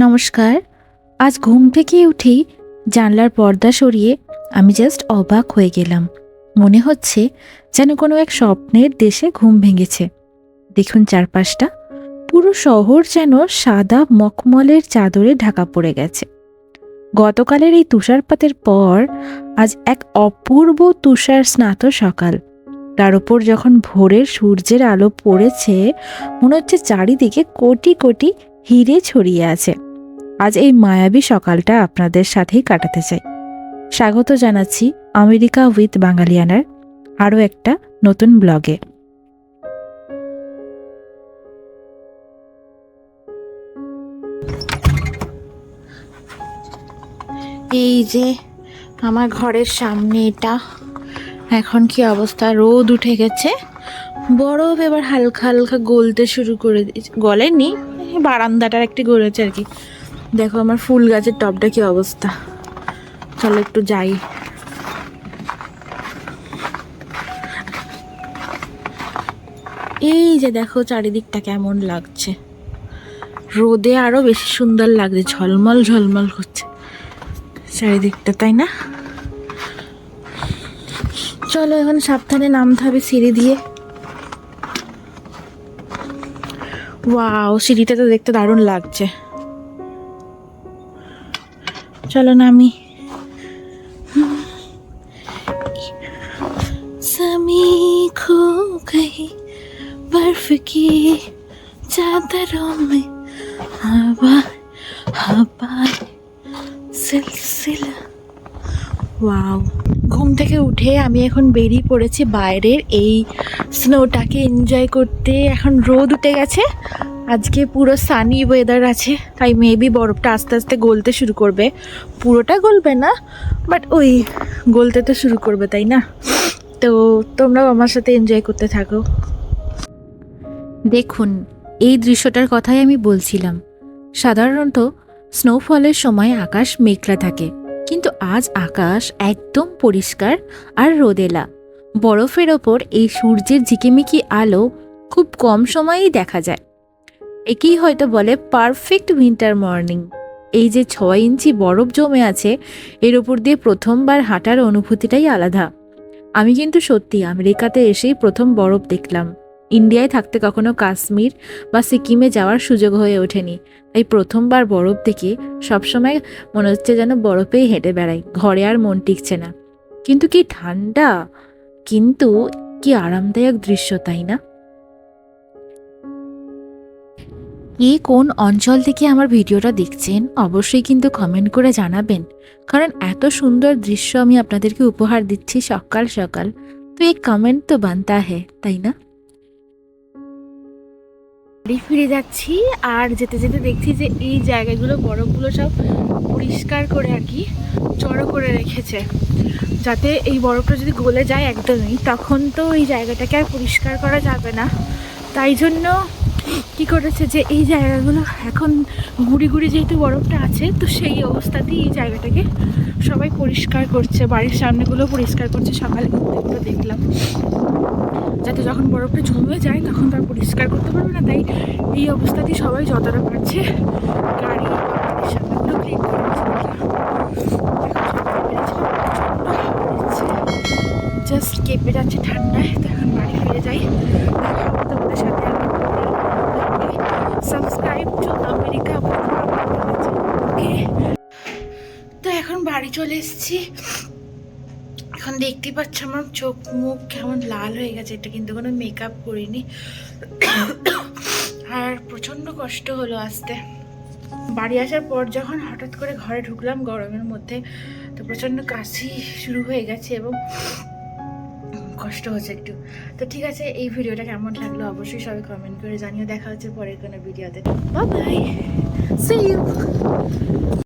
নমস্কার। আজ ঘুম থেকে উঠেই জানলার পর্দা সরিয়ে আমি জাস্ট অবাক হয়ে গেলাম। মনে হচ্ছে যেন কোনো এক স্বপ্নের দেশে ঘুম ভেঙেছে। দেখুন চারপাশটা। পুরো শহর যেন সাদা মখমলের চাদরে ঢাকা পড়ে গেছে। গতকালের এই তুষারপাতের পর আজ এক অপূর্ব তুষার স্নাত সকাল। তার উপর যখন ভোরের সূর্যের আলো পড়েছে, মনে হচ্ছে চারিদিকে কোটি কোটি হিরে ছড়িয়ে আছে। আজ এই মায়াবী সকালটা আপনাদের সাথেই কাটাতে চাই। স্বাগত জানাচ্ছি আমেরিকা উইথ বাঙালিয়ানার আরও একটা নতুন ব্লগে। এই যে আমার ঘরের সামনে এটা। এখন কি অবস্থা? রোদ উঠে গেছে। বরফ এবার হালকা হালকা গলতে শুরু করে দিয়েছে। গলেনি? বারান্দাটার একটি গলেছে আর কি। দেখো আমার ফুল গাছের টবটা কি অবস্থা। চলো একটু যাই। এই যে দেখো চারিদিকটা কেমন লাগছে। রোদে আরও বেশি সুন্দর লাগছে, ঝলমল ঝলমল করছে চারিদিকটা, তাই না? চলো এখন সাবধানে নামতে হবে সিঁড়ি দিয়ে। ওয়াও, সিঁড়িটা তো দেখতে দারুণ লাগছে। চলো নামি समी खो गई बर्फ की चादरों में हवा हवा সিলসিলা ওয়াও ঘুম থেকে উঠে আমি এখন বেরিয়ে পড়েছি বাইরের এই স্নোটাকে এনজয় করতে এখন রোদ উঠে গেছে আজকে পুরো সানি ওয়েদার আছে, তাই মেবি বরফটা আস্তে আস্তে গলতে শুরু করবে। পুরোটা গলবে না বাট ওই গলতে তো শুরু করবে, তাই না? তো তোমরাও আমার সাথে এনজয় করতে থাকো। দেখুন, এই দৃশ্যটার কথাই আমি বলছিলাম। সাধারণত স্নোফলের সময় আকাশ মেঘলা থাকে, কিন্তু আজ আকাশ একদম পরিষ্কার আর রোদেলা। বরফের ওপর এই সূর্যের ঝিকিমিকি আলো খুব কম সময়েই দেখা যায়। একেই হয়তো বলে পারফেক্ট উইন্টার মর্নিং এই যে ছয় ইঞ্চি বরফ জমে আছে, এর উপর দিয়ে প্রথমবার হাঁটার অনুভূতিটাই আলাদা। আমি কিন্তু সত্যি আমেরিকাতে এসেই প্রথম বরফ দেখলাম। ইন্ডিয়ায় থাকতে কখনো কাশ্মীর বা সিকিমে যাওয়ার সুযোগ হয়ে ওঠেনি। তাই প্রথমবার বরফ দেখে সবসময় মনে হচ্ছে যেন বরফেই হেঁটে বেড়াই, ঘরে আর মন টিকছে না। কিন্তু কি ঠান্ডা? কিন্তু কি আরামদায়ক দৃশ্য, তাই না? কে কোন অঞ্চল থেকে আমার ভিডিওটা দেখছেন, অবশ্যই কিন্তু কমেন্ট করে জানাবেন। কারণ এত সুন্দর দৃশ্য আমি আপনাদেরকে উপহার দিচ্ছি সকাল সকাল। তো এই কমেন্ট তো বানতা হে, তাই না? বাড়ি ফিরে যাচ্ছি আর যেতে যেতে দেখছি যে এই জায়গাগুলো বরফগুলো সব পরিষ্কার করে আর কি জড়ো করে রেখেছে। যাতে এই বরফটা যদি গলে যায় একদমই, তখন তো এই জায়গাটাকে আর পরিষ্কার করা যাবে না। তাই জন্য কি করেছে যে এই জায়গাগুলো এখন গুড়ি গুড়ি যেহেতু বরফটা আছে, তো সেই অবস্থাতেই এই জায়গাটাকে সবাই পরিষ্কার করছে, বাড়ির সামনেগুলো পরিষ্কার করছে, সকালে থেকে দেখলাম। যাতে যখন বরফটা জমে যায় তখন তার পরিষ্কার করতে পারবে না, তাই এই অবস্থাতেই সবাই যতটা পারছে গাড়ি জাস্ট কেঁপে যাচ্ছে ঠান্ডায়, তো এখন বাড়ি ফিরে যাই দেখা হবে তোমাদের সাথে সাবস্ক্রাইব টু আমেরিকা তো এখন বাড়ি চলে এসেছি। এখন দেখতেই পাচ্ছ আমার চোখ মুখ কেমন লাল হয়ে গেছে, এটা কিন্তু কোনো মেকআপ করিনি। আর প্রচণ্ড কষ্ট হলো আসতে। বাড়ি আসার পর যখন হঠাৎ করে ঘরে ঢুকলাম গরমের মধ্যে, তো প্রচণ্ড কাশি শুরু হয়ে গেছে এবং কষ্ট হচ্ছে একটু। তো ঠিক আছে, এই ভিডিওটা কেমন লাগল অবশ্যই সবাই কমেন্ট করে জানিয়ে দেখা হচ্ছে পরের কোনো ভিডিওতে। By C you